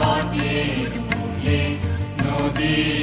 বটের মূলে নদীর